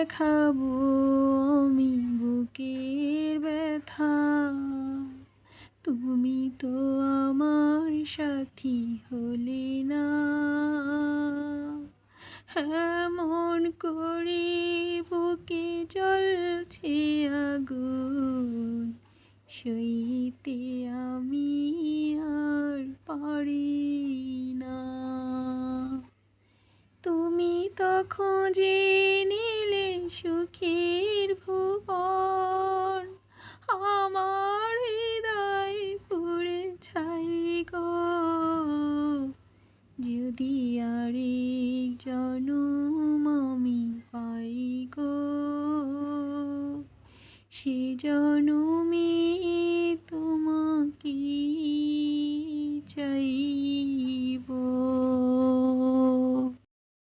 দেখাবো আমি বুকের ব্যথা। তুমি তো আমার সাথী হলে না। এমন করে বুকে জ্বলছে আগুন, সইতে আমি আর পারি না। তুমি যে নিলে সুখের ভুবন, আমার হৃদয় পুড়ে ছাই গো। যদি আরেক জনম আমি পাই গো, সে জনমে তোমাকে চাই।